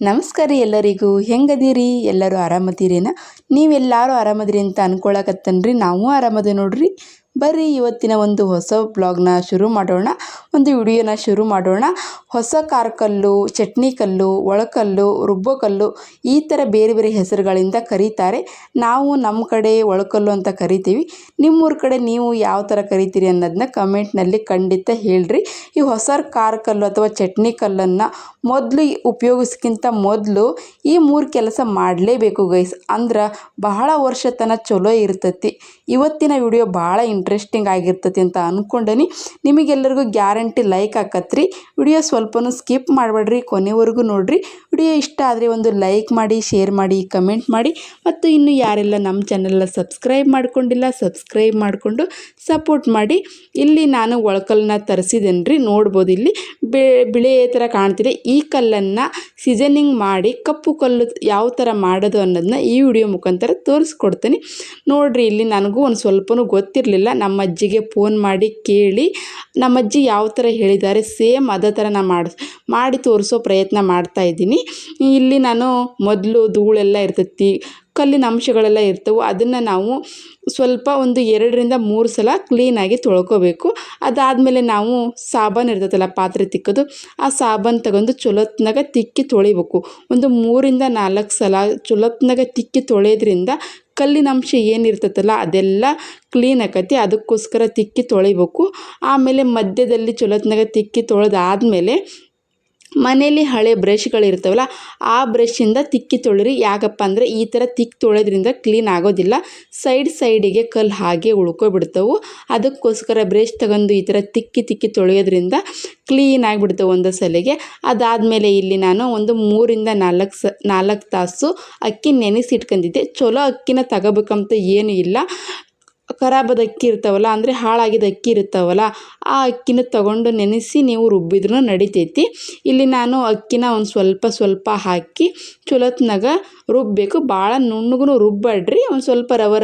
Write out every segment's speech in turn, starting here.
ನಮಸ್ಕಾರ ರೀ ಎಲ್ಲರಿಗೂ. ಹೆಂಗದೀರಿ? ಎಲ್ಲರೂ ಆರಾಮದಿರೇನ? ನೀವೆಲ್ಲರೂ ಆರಾಮದಿರಿ ಅಂತ ಅನ್ಕೊಳಕತ್ತನ್ರಿ. ನಾವು ಆರಾಮದೆ ನೋಡ್ರಿ. ಬರ್ರಿ, ಇವತ್ತಿನ ಒಂದು ಹೊಸ ಬ್ಲಾಗ್ನ ಶುರು ಮಾಡೋಣ. ಒಂದು ವಿಡಿಯೋನ ಶುರು ಮಾಡೋಣ. ಹೊಸ ಕಾರ್ಕಲ್ಲು, ಚಟ್ನಿ ಕಲ್ಲು, ಒಳಕಲ್ಲು ರುಬ್ಬಕಲ್ಲು ಈ ಥರ ಬೇರೆ ಬೇರೆ ಹೆಸರುಗಳಿಂದ ಕರೀತಾರೆ. ನಾವು ನಮ್ಮ ಕಡೆ ಒಳಕಲ್ಲು ಅಂತ ಕರಿತೀವಿ. ನಿಮ್ಮೂರ ಕಡೆ ನೀವು ಯಾವ ಥರ ಕರಿತೀರಿ ಅನ್ನೋದನ್ನ ಕಮೆಂಟ್ನಲ್ಲಿ ಖಂಡಿತ ಹೇಳ್ರಿ. ಈ ಹೊಸ ಕಾರ್ಕಲ್ಲು ಅಥವಾ ಚಟ್ನಿ ಕಲ್ಲನ್ನು ಮೊದಲು ಉಪಯೋಗಿಸ್ಕಿಂತ ಮೊದಲು ಈ ಮೂರು ಕೆಲಸ ಮಾಡಲೇಬೇಕು ಗೈಸ್ ಅಂದ್ರೆ ಬಹಳ ವರ್ಷ ತನಕ ಚಲೋ ಇರ್ತೈತಿ. ಇವತ್ತಿನ ವಿಡಿಯೋ ಭಾಳ ಇಂಟ್ರೆಸ್ಟಿಂಗ್ ಆಗಿರ್ತೈತಿ ಅಂತ ಅಂದ್ಕೊಂಡೇನಿ ನಿಮಗೆಲ್ಲರಿಗೂ ಗ್ಯಾರಂಟಿ ಲೈಕ್ ಆಕತ್ರಿ. ವಿಡಿಯೋ ಸ್ವಲ್ಪನೂ ಸ್ಕಿಪ್ ಮಾಡಬೇಡ್ರಿ, ಕೊನೆವರೆಗೂ ನೋಡಿರಿ. ವಿಡಿಯೋ ಇಷ್ಟ ಆದರೆ ಒಂದು ಲೈಕ್ ಮಾಡಿ, ಶೇರ್ ಮಾಡಿ, ಕಮೆಂಟ್ ಮಾಡಿ. ಮತ್ತು ಇನ್ನು ಯಾರೆಲ್ಲ ನಮ್ಮ ಚಾನೆಲ್ನ ಸಬ್ಸ್ಕ್ರೈಬ್ ಮಾಡ್ಕೊಂಡಿಲ್ಲ ಸಬ್ಸ್ಕ್ರೈಬ್ ಮಾಡಿಕೊಂಡು ಸಪೋರ್ಟ್ ಮಾಡಿ. ಇಲ್ಲಿ ನಾನು ಒಳಕಲ್ಲನ್ನ ತರಿಸಿದ್ದೇನೆ ರೀ ನೋಡ್ಬೋದು ಇಲ್ಲಿ. ಬಿಳಿ ಥರ ಕಾಣ್ತಿದೆ. ಈ ಕಲ್ಲನ್ನು ಸೀಸನಿಂಗ್ ಮಾಡಿ, ಕಪ್ಪು ಕಲ್ಲು ಯಾವ ಥರ ಮಾಡೋದು ಅನ್ನೋದನ್ನ ಈ ವಿಡಿಯೋ ಮುಖಾಂತರ ತೋರಿಸ್ಕೊಡ್ತೀನಿ. ನೋಡಿರಿ, ಇಲ್ಲಿ ನನಗೂ ಒಂದು ಸ್ವಲ್ಪನೂ ಗೊತ್ತಿರಲಿಲ್ಲ. ನಮ್ಮ ಅಜ್ಜಿಗೆ ಫೋನ್ ಮಾಡಿ ಕೇಳಿ ನಮ್ಮ ಅಜ್ಜಿ ಯಾವ ಥರ ಹೇಳಿದ್ದಾರೆ ಸೇಮ್ ಅದೇ ಥರ ನಾನು ಮಾಡಿ ಮಾಡಿ ತೋರಿಸೋ ಪ್ರಯತ್ನ ಮಾಡ್ತಾ ಇದ್ದೀನಿ. ಇಲ್ಲಿ ನಾನು ಮೊದಲು ಧೂಳೆಲ್ಲ ಇರ್ತೈತಿ, ಕಲ್ಲಿನ ಅಂಶಗಳೆಲ್ಲ ಇರ್ತವೆ, ಅದನ್ನು ನಾವು ಸ್ವಲ್ಪ ಒಂದು ಎರಡರಿಂದ ಮೂರು ಸಲ ಕ್ಲೀನಾಗಿ ತೊಳ್ಕೊಬೇಕು. ಅದಾದಮೇಲೆ ನಾವು ಸಾಬಾನು ಇರ್ತೈತಲ್ಲ ಪಾತ್ರೆ ತಿಕ್ಕೋದು, ಆ ಸಾಬಾನು ತಗೊಂಡು ಚೊಲೋತ್ನಾಗ ತಿಕ್ಕಿ ತೊಳಿಬೇಕು. ಒಂದು ಮೂರಿಂದ ನಾಲ್ಕು ಸಲ ಚೊಲೋತ್ನಾಗ ತಿಕ್ಕಿ ತೊಳೆಯೋದ್ರಿಂದ ಕಲ್ಲಿನ ಅಂಶ ಏನಿರ್ತೈತಲ್ಲ ಅದೆಲ್ಲ ಕ್ಲೀನ್ ಆಕತಿ ಅದಕ್ಕೋಸ್ಕರ ತಿಕ್ಕಿ ತೊಳಿಬೇಕು. ಆಮೇಲೆ ಮಧ್ಯದಲ್ಲಿ ಚೊಲೋತ್ನಾಗ ತಿಕ್ಕಿ ತೊಳೆದಾದ್ಮೇಲೆ ಮನೇಲಿ ಹಳೆ ಬ್ರಷ್ಗಳಿರ್ತವಲ್ಲ, ಆ ಬ್ರಷ್ಷಿಂದ ತಿಕ್ಕಿ ತೊಳಿರಿ ಯಾಕಪ್ಪ ಅಂದರೆ ಈ ಥರ ತಿಕ್ಕಿ ತೊಳೆದ್ರಿಂದ ಕ್ಲೀನ್ ಆಗೋದಿಲ್ಲ. ಸೈಡ್ ಸೈಡಿಗೆ ಕಲ್ಲು ಹಾಗೆ ಉಳ್ಕೊಬಿಡ್ತವೆ. ಅದಕ್ಕೋಸ್ಕರ ಬ್ರಷ್ ತಗೊಂಡು ಈ ಥರ ತಿಕ್ಕಿ ತಿಕ್ಕಿ ತೊಳೆಯೋದ್ರಿಂದ ಕ್ಲೀನ್ ಆಗಿಬಿಡ್ತವೆ ಒಂದು ಸಲಿಗೆ. ಅದಾದಮೇಲೆ ಇಲ್ಲಿ ನಾನು ಒಂದು ಮೂರಿಂದ ನಾಲ್ಕು ಸ, ನಾಲ್ಕು ತಾಸು ಅಕ್ಕಿ ನೆನೆಸಿಟ್ಕೊಂಡಿದ್ದೆ. ಚಲೋ ಅಕ್ಕಿನ ತಗೋಬೇಕಂತ ಏನೂ ಇಲ್ಲ. ಖರಾಬದ ಅಕ್ಕಿ ಇರ್ತಾವಲ್ಲ, ಅಂದರೆ ಹಾಳಾಗಿದ ಅಕ್ಕಿ ಇರ್ತಾವಲ್ಲ, ಆ ಅಕ್ಕಿನ ತಗೊಂಡು ನೆನೆಸಿ ನೀವು ರುಬ್ಬಿದ್ರೂ ನಡಿತೈತಿ. ಇಲ್ಲಿ ನಾನು ಅಕ್ಕಿನ ಒಂದು ಸ್ವಲ್ಪ ಸ್ವಲ್ಪ ಹಾಕಿ ಚುಲತ್ನಾಗ ರುಬ್ಬಬೇಕು ಭಾಳ ನುಣ್ಣಗೂ ರುಬ್ಬಾಡ್ರಿ ಒಂದು ಸ್ವಲ್ಪ ರವ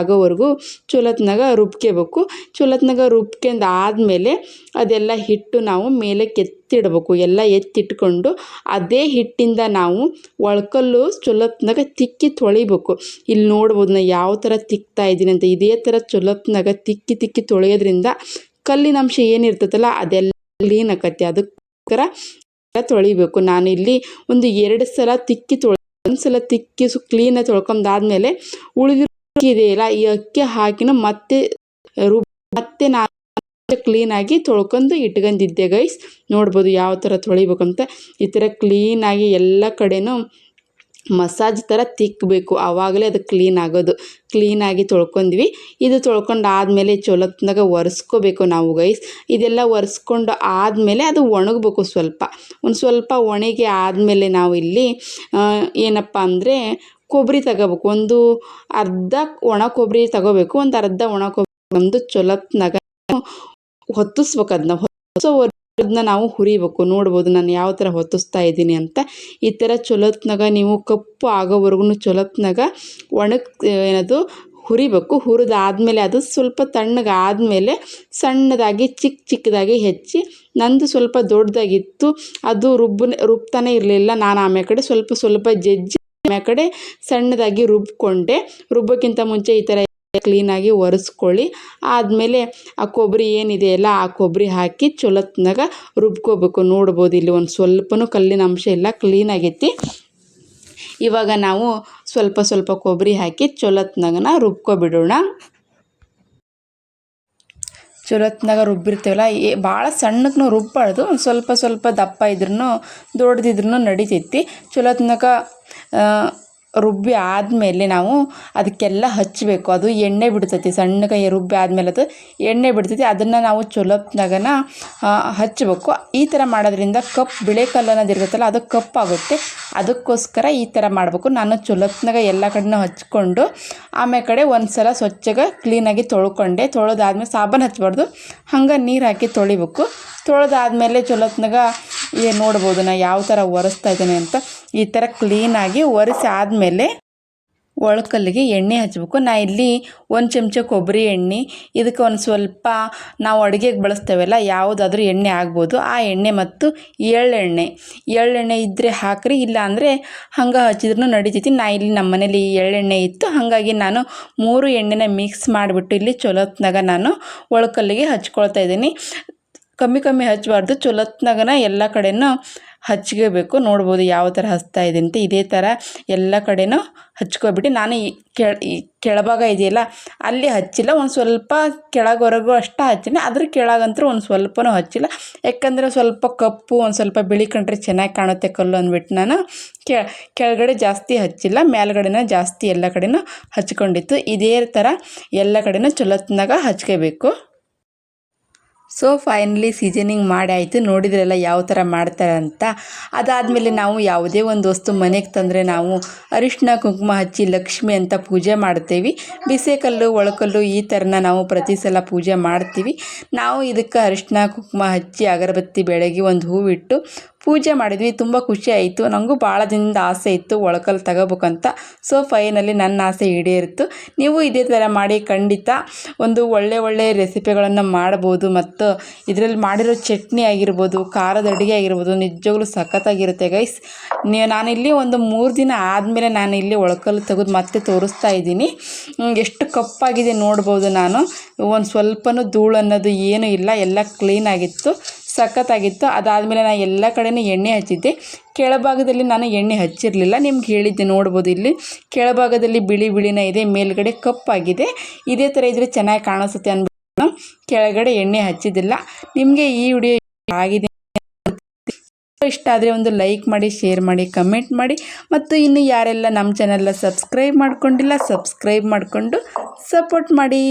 ಆಗೋವರೆಗೂ ಚುಲತ್ನಾಗ ರುಬ್ಕೋಬೇಕು. ಚುಲತ್ನಾಗ ರುಬ್ಕೊಂಡು ಆದಮೇಲೆ ಅದೆಲ್ಲ ಹಿಟ್ಟು ನಾವು ಮೇಲೆ ಕೆತ್ತಿಡ್ಬೇಕು ಎಲ್ಲ ಎತ್ತಿಟ್ಕೊಂಡು ಅದೇ ಹಿಟ್ಟಿಂದ ನಾವು ಒಳ್ಕಲ್ಲು ಚಲೋತ್ನಾಗ ತಿಕ್ಕಿ ತೊಳಿಬೇಕು. ಇಲ್ಲಿ ನೋಡ್ಬೋದು ನಾ ಯಾವ ಥರ ತಿಕ್ತಾ ಇದ್ದೀನಿ ಅಂತ. ಇದೇ ಥರ ಚಲೋತ್ನಾಗ ತಿಕ್ಕಿ ತಿಕ್ಕಿ ತೊಳೆಯೋದ್ರಿಂದ ಕಲ್ಲಿನ ಅಂಶ ಏನಿರ್ತೈತಲ್ಲ, ಅದೆಲ್ಲ ಕ್ಲೀನ್ ಆಕತಿ ಅದಕ್ಕೋಸ್ಕರ ತೊಳಿಬೇಕು. ನಾನು ಇಲ್ಲಿ ಒಂದು ಎರಡು ಸಲ ತಿಕ್ಕಿ ತೊಳೆ, ಒಂದು ಸಲ ತಿಕ್ಕಿ ಸು ಕ್ಲೀನಾಗಿ ತೊಳ್ಕೊಂಡಾದ್ಮೇಲೆ ಉಳಿದಿರೋ ಅಕ್ಕಿ ಇದೆಯಲ್ಲ, ಈ ಅಕ್ಕಿ ಹಾಕಿನ ಮತ್ತೆ ರುಬ್ ಮತ್ತೆ ನಾನು ಕ್ಲೀನಾಗಿ ತೊಳ್ಕೊಂಡು ಇಟ್ಕೊಂಡಿದ್ದೆ ಗೈಸ್ ನೋಡ್ಬೋದು ಯಾವ ಥರ ತೊಳಿಬೇಕಂತ. ಈ ಥರ ಕ್ಲೀನಾಗಿ ಎಲ್ಲ ಕಡೆನೂ ಮಸಾಜ್ ಥರ ತಿಕ್ಕಬೇಕು ಆವಾಗಲೇ ಅದು ಕ್ಲೀನ್ ಆಗೋದು. ಕ್ಲೀನಾಗಿ ತೊಳ್ಕೊಂಡ್ವಿ. ಇದು ತೊಳ್ಕೊಂಡು ಆದಮೇಲೆ ಚೊಲೋತ್ನಾಗ ಒರೆಸ್ಕೋಬೇಕು ನಾವು ಗೈಸ್ ಇದೆಲ್ಲ ಒರೆಸ್ಕೊಂಡು ಆದಮೇಲೆ ಅದು ಒಣಗಬೇಕು ಸ್ವಲ್ಪ. ಒಂದು ಸ್ವಲ್ಪ ಒಣಗಿ ಆದಮೇಲೆ ನಾವು ಇಲ್ಲಿ ಏನಪ್ಪ ಅಂದರೆ ಕೊಬ್ಬರಿ ತಗೋಬೇಕು. ಒಂದು ಅರ್ಧ ಒಣ ಕೊಬ್ಬರಿ ತಗೋಬೇಕು. ಒಂದು ಅರ್ಧ ಒಣ ಕೊಬ್ಬರಿ ಒಂದು ಚೊಲೋತ್ನಾಗ ಹೊತ್ತಿಸ್ಬೇಕು ಅದನ್ನ ಹೊತ್ತಿಸೋ ನಾವು ಹುರಿಬೇಕು. ನೋಡ್ಬೋದು ನಾನು ಯಾವ ಥರ ಹೊತ್ತಿಸ್ತಾ ಇದ್ದೀನಿ ಅಂತ. ಈ ಥರ ಚೊಲೋತ್ನಾಗ ನೀವು ಕಪ್ಪು ಆಗೋವರೆಗೂ ಚೊಲೋತ್ನಾಗ ಒಣಗ್, ಏನದು, ಹುರಿಬೇಕು. ಹುರಿದಾದ್ಮೇಲೆ ಅದು ಸ್ವಲ್ಪ ತಣ್ಣಗೆ ಆದಮೇಲೆ ಸಣ್ಣದಾಗಿ ಚಿಕ್ಕ ಚಿಕ್ಕದಾಗಿ ಹೆಚ್ಚಿ, ನಂದು ಸ್ವಲ್ಪ ದೊಡ್ಡದಾಗಿತ್ತು. ಅದು ರುಬ್ಬನೆ, ರುಬ್ತಾನೆ ಇರಲಿಲ್ಲ. ನಾನು ಆಮೇಲೆ ಕಡೆ ಸ್ವಲ್ಪ ಸ್ವಲ್ಪ ಜಜ್ಜಿ, ಆಮೇಲೆ ಕಡೆ ಸಣ್ಣದಾಗಿ ರುಬ್ಕೊಂಡೆ. ರುಬ್ಬೋಕ್ಕಿಂತ ಮುಂಚೆ ಈ ಥರ ಕ್ಲೀನಾಗಿ ಒರೆಸ್ಕೊಳ್ಳಿ. ಆದಮೇಲೆ ಆ ಕೊಬ್ಬರಿ ಏನಿದೆಯಲ್ಲ ಆ ಕೊಬ್ಬರಿ ಹಾಕಿ ಚೊಲೋತ್ನಾಗ ರುಬ್ಕೋಬೇಕು. ನೋಡ್ಬೋದು ಇಲ್ಲಿ ಒಂದು ಸ್ವಲ್ಪನೂ ಕಲ್ಲಿನ ಅಂಶ ಇಲ್ಲ ಕ್ಲೀನಾಗೈತಿ ಇವಾಗ ನಾವು ಸ್ವಲ್ಪ ಸ್ವಲ್ಪ ಕೊಬ್ಬರಿ ಹಾಕಿ ಚೊಲೋತ್ನಾಗನ ರುಬ್ಕೊಬಿಡೋಣ. ಚಲೋತ್ನಾಗ ರುಬ್ಬಿರ್ತೀವಲ್ಲ, ಏ ಭಾಳ ಸಣ್ಣಕ್ಕೂ ರುಬ್ಬಾರ್ದು, ಒಂದು ಸ್ವಲ್ಪ ಸ್ವಲ್ಪ ದಪ್ಪ ಇದ್ರೂ ದೊಡ್ಡದಿದ್ರೂ ನಡಿತೈತಿ. ಚೊಲೋತ್ನಾಗ ರುಬ್ಬಿ ಆದಮೇಲೆ ನಾವು ಅದಕ್ಕೆಲ್ಲ ಹಚ್ಚಬೇಕು ಅದು ಎಣ್ಣೆ ಬಿಡ್ತೈತಿ ಸಣ್ಣಗೆ ರುಬ್ಬಿ ಆದಮೇಲೆ ಅದು ಎಣ್ಣೆ ಬಿಡ್ತೈತಿ. ಅದನ್ನು ನಾವು ಚೊಲೋತ್ನಾಗನ ಹಚ್ಚಬೇಕು ಈ ಥರ ಮಾಡೋದ್ರಿಂದ ಕಪ್, ಬಿಳೆ ಕಲ್ಲು ಅನ್ನೋದು ಇರ್ತೈತಲ್ಲ, ಅದು ಕಪ್ಪಾಗುತ್ತೆ ಅದಕ್ಕೋಸ್ಕರ ಈ ಥರ ಮಾಡಬೇಕು. ನಾನು ಚೊಲೋತ್ನಾಗ ಎಲ್ಲ ಕಡೆನೂ ಹಚ್ಕೊಂಡು, ಆಮೇಲೆ ಕಡೆ ಒಂದು ಸಲ ಸ್ವಚ್ಛಗೆ ಕ್ಲೀನಾಗಿ ತೊಳ್ಕೊಂಡೆ. ತೊಳೆದಾದ್ಮೇಲೆ ಸಾಬನ್ ಹಚ್ಚಬಾರ್ದು ಹಂಗೆ ನೀರು ಹಾಕಿ ತೊಳಿಬೇಕು. ತೊಳೆದಾದ್ಮೇಲೆ ಚೊಲೋತ್ನಾಗ ಏನು ನೋಡ್ಬೋದು ನಾ, ಯಾವ ಥರ ಒರೆಸ್ತಾ ಇದ್ದೀನಿ ಅಂತ. ಈ ಥರ ಕ್ಲೀನಾಗಿ ಒರೆಸಿ ಆದಮೇಲೆ ಒಳಕಲ್ಲಿಗೆ ಎಣ್ಣೆ ಹಚ್ಚಬೇಕು ನಾ ಇಲ್ಲಿ ಒಂದು ಚಮಚ ಕೊಬ್ಬರಿ ಎಣ್ಣೆ, ಇದಕ್ಕೆ ಒಂದು ಸ್ವಲ್ಪ ನಾವು ಅಡುಗೆಗೆ ಬಳಸ್ತೇವಲ್ಲ, ಯಾವುದಾದ್ರೂ ಎಣ್ಣೆ ಆಗ್ಬೋದು. ಆ ಎಣ್ಣೆ ಮತ್ತು ಎಳ್ಳೆಣ್ಣೆ. ಎಳ್ಳೆಣ್ಣೆ ಇದ್ದರೆ ಹಾಕ್ರಿ ಇಲ್ಲ ಅಂದರೆ ಹಂಗೆ ಹಚ್ಚಿದ್ರೂ ನಡಿತೈತಿ. ನಾ ಇಲ್ಲಿ ನಮ್ಮ ಮನೇಲಿ ಎಳ್ಳೆಣ್ಣೆ ಇತ್ತು. ಹಾಗಾಗಿ ನಾನು ಮೂರು ಎಣ್ಣೆನ ಮಿಕ್ಸ್ ಮಾಡಿಬಿಟ್ಟು ಇಲ್ಲಿ ಚೊಲೋತ್ನಾಗ ನಾನು ಒಳಕಲ್ಲಿಗೆ ಹಚ್ಕೊಳ್ತಾ ಇದ್ದೀನಿ. ಕಮ್ಮಿ ಕಮ್ಮಿ ಹಚ್ಚಬಾರ್ದು ಚೊಲೋತ್ನಾಗನ ಎಲ್ಲ ಕಡೆನೂ ಹಚ್ಕೋಬೇಕು ನೋಡ್ಬೋದು ಯಾವ ಥರ ಹಚ್ತಾ ಇದೆ ಅಂತ. ಇದೇ ಥರ ಎಲ್ಲ ಕಡೆನೂ ಹಚ್ಕೊಬಿಟ್ಟು ನಾನು ಈ ಕೆಳ, ಈ ಕೆಳಭಾಗ ಇದೆಯಲ್ಲ, ಅಲ್ಲಿ ಹಚ್ಚಿಲ್ಲ. ಒಂದು ಸ್ವಲ್ಪ ಕೆಳಗವರೆಗೂ ಅಷ್ಟೇ ಹಚ್ಚಿನಿ ಅದ್ರ ಕೆಳಗಂತೂ ಒಂದು ಸ್ವಲ್ಪನೂ ಹಚ್ಚಿಲ್ಲ. ಯಾಕಂದರೆ ಸ್ವಲ್ಪ ಕಪ್ಪು, ಒಂದು ಸ್ವಲ್ಪ ಬಿಳಿ ಕಂಡ್ರೆ ಚೆನ್ನಾಗಿ ಕಾಣುತ್ತೆ ಕಲ್ಲು ಅಂದ್ಬಿಟ್ಟು ನಾನು ಕೆಳಗಡೆ ಜಾಸ್ತಿ ಹಚ್ಚಿಲ್ಲ. ಮೇಲ್ಗಡೆನ ಜಾಸ್ತಿ ಎಲ್ಲ ಕಡೆನೂ ಹಚ್ಕೊಂಡಿತ್ತು. ಇದೇ ಥರ ಎಲ್ಲ ಕಡೆನೂ ಚಲೋತ್ನಾಗ ಹಚ್ಕೋಬೇಕು. ಸೊ ಫೈನಲಿ ಸೀಸನಿಂಗ್ ಮಾಡಿ ಆಯಿತು ನೋಡಿದ್ರೆಲ್ಲ ಯಾವ ಥರ ಮಾಡ್ತಾರೆ ಅಂತ. ಅದಾದಮೇಲೆ ನಾವು ಯಾವುದೇ ಒಂದು ವಸ್ತು ಮನೆಗೆ ತಂದರೆ ನಾವು ಅರಿಶಿನ ಕುಂಕುಮ ಹಚ್ಚಿ ಲಕ್ಷ್ಮಿ ಅಂತ ಪೂಜೆ ಮಾಡ್ತೇವೆ. ಬಿಸೆಕಲ್ಲು, ಒಳಕಲ್ಲು ಈ ಥರನ ನಾವು ಪ್ರತಿ ಸಲ ಪೂಜೆ ಮಾಡ್ತೀವಿ. ನಾವು ಇದಕ್ಕೆ ಅರಿಶಿನ ಕುಂಕುಮ ಹಚ್ಚಿ ಅಗರಬತ್ತಿ, ಬೆಳಗ್ಗೆ ಒಂದು ಹೂವಿಟ್ಟು ಪೂಜೆ ಮಾಡಿದ್ವಿ, ತುಂಬ ಖುಷಿ ಆಯಿತು. ನನಗೂ ಭಾಳ ದಿನದ ಆಸೆ ಇತ್ತು ಒಳಕಲ್ಲಿ ತಗೋಬೇಕಂತ. ಸೊ ಫೈನಲಿ ನನ್ನ ಆಸೆ ಈಡೇರಿತ್ತು. ನೀವು ಇದೇ ಥರ ಮಾಡಿ ಖಂಡಿತ ಒಂದು ಒಳ್ಳೆ ಒಳ್ಳೆ ರೆಸಿಪಿಗಳನ್ನು ಮಾಡ್ಬೋದು ಮತ್ತು ಇದರಲ್ಲಿ ಮಾಡಿರೋ ಚಟ್ನಿ ಆಗಿರ್ಬೋದು, ಖಾರದ ಅಡುಗೆ ಆಗಿರ್ಬೋದು, ನಿಜವಾಗ್ಲೂ ಸಖತ್ತಾಗಿರುತ್ತೆ ಗೈಸ್ ನೀವು ನಾನಿಲ್ಲಿ ಒಂದು ಮೂರು ದಿನ ಆದಮೇಲೆ ನಾನು ಇಲ್ಲಿ ಒಳಕಲ್ಲು ತೆಗೆದು ಮತ್ತೆ ತೋರಿಸ್ತಾ ಇದ್ದೀನಿ. ಎಷ್ಟು ಕಪ್ಪಾಗಿದೆ ನೋಡ್ಬೋದು ನಾನು. ಒಂದು ಸ್ವಲ್ಪನೂ ಧೂಳು ಅನ್ನೋದು ಏನೂ ಇಲ್ಲ, ಎಲ್ಲ ಕ್ಲೀನಾಗಿತ್ತು ಸಖತ್ತಾಗಿತ್ತು. ಅದಾದಮೇಲೆ ನಾನು ಎಲ್ಲ ಕಡೆನೂ ಎಣ್ಣೆ ಹಚ್ಚಿದ್ದೆ. ಕೆಳಭಾಗದಲ್ಲಿ ನಾನು ಎಣ್ಣೆ ಹಚ್ಚಿರಲಿಲ್ಲ. ನಿಮ್ಗೆ ಹೇಳಿದ್ದೆ ನೋಡ್ಬೋದು ಇಲ್ಲಿ. ಕೆಳಭಾಗದಲ್ಲಿ ಬಿಳಿ ಬಿಳಿನ ಇದೆ. ಮೇಲ್ಗಡೆ ಕಪ್ಪಾಗಿದೆ. ಇದೇ ಥರ ಇದ್ದರೆ ಚೆನ್ನಾಗಿ ಕಾಣಿಸುತ್ತೆ ಅಂದ್ಬಿಟ್ಟು ಕೆಳಗಡೆ ಎಣ್ಣೆ ಹಚ್ಚಿದ್ದಿಲ್ಲ. ನಿಮಗೆ ಈ ವಿಡಿಯೋ ಆಗಿದೆ ಇಷ್ಟ ಆದರೆ ಒಂದು ಲೈಕ್ ಮಾಡಿ, ಶೇರ್ ಮಾಡಿ, ಕಮೆಂಟ್ ಮಾಡಿ. ಮತ್ತು ಇನ್ನು ಯಾರೆಲ್ಲ ನಮ್ಮ ಚಾನೆಲ್ಲ ಸಬ್ಸ್ಕ್ರೈಬ್ ಮಾಡ್ಕೊಂಡಿಲ್ಲ, ಸಬ್ಸ್ಕ್ರೈಬ್ ಮಾಡಿಕೊಂಡು ಸಪೋರ್ಟ್ ಮಾಡಿ.